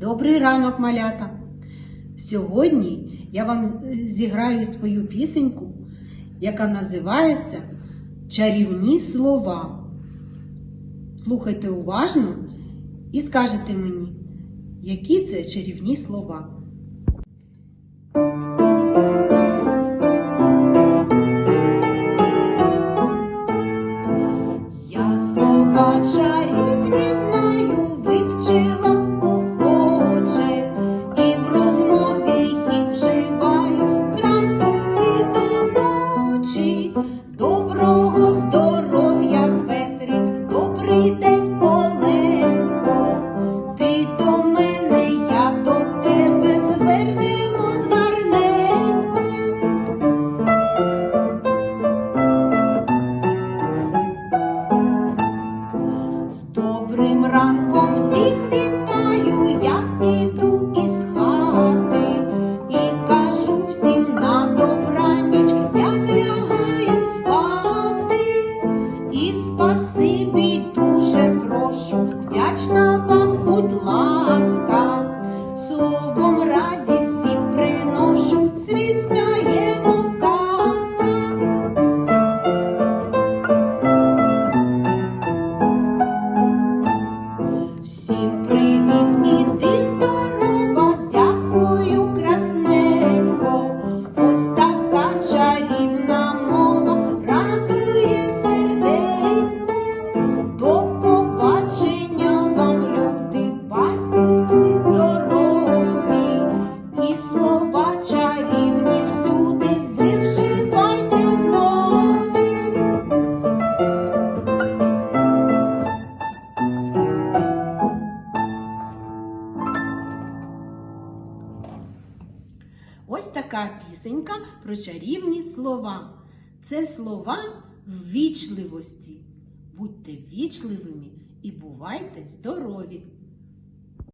Добрий ранок, малята! Сьогодні я вам зіграю свою пісеньку, яка називається Чарівні слова. Слухайте уважно і скажете мені, які це чарівні слова. Я слова чарівні всім на добраніч, як лягаю спати. І спасибі дуже прошу, вдячна вам, будь ласка, Ось така пісенька про чарівні слова. Це слова ввічливості. Будьте ввічливими і бувайте здорові!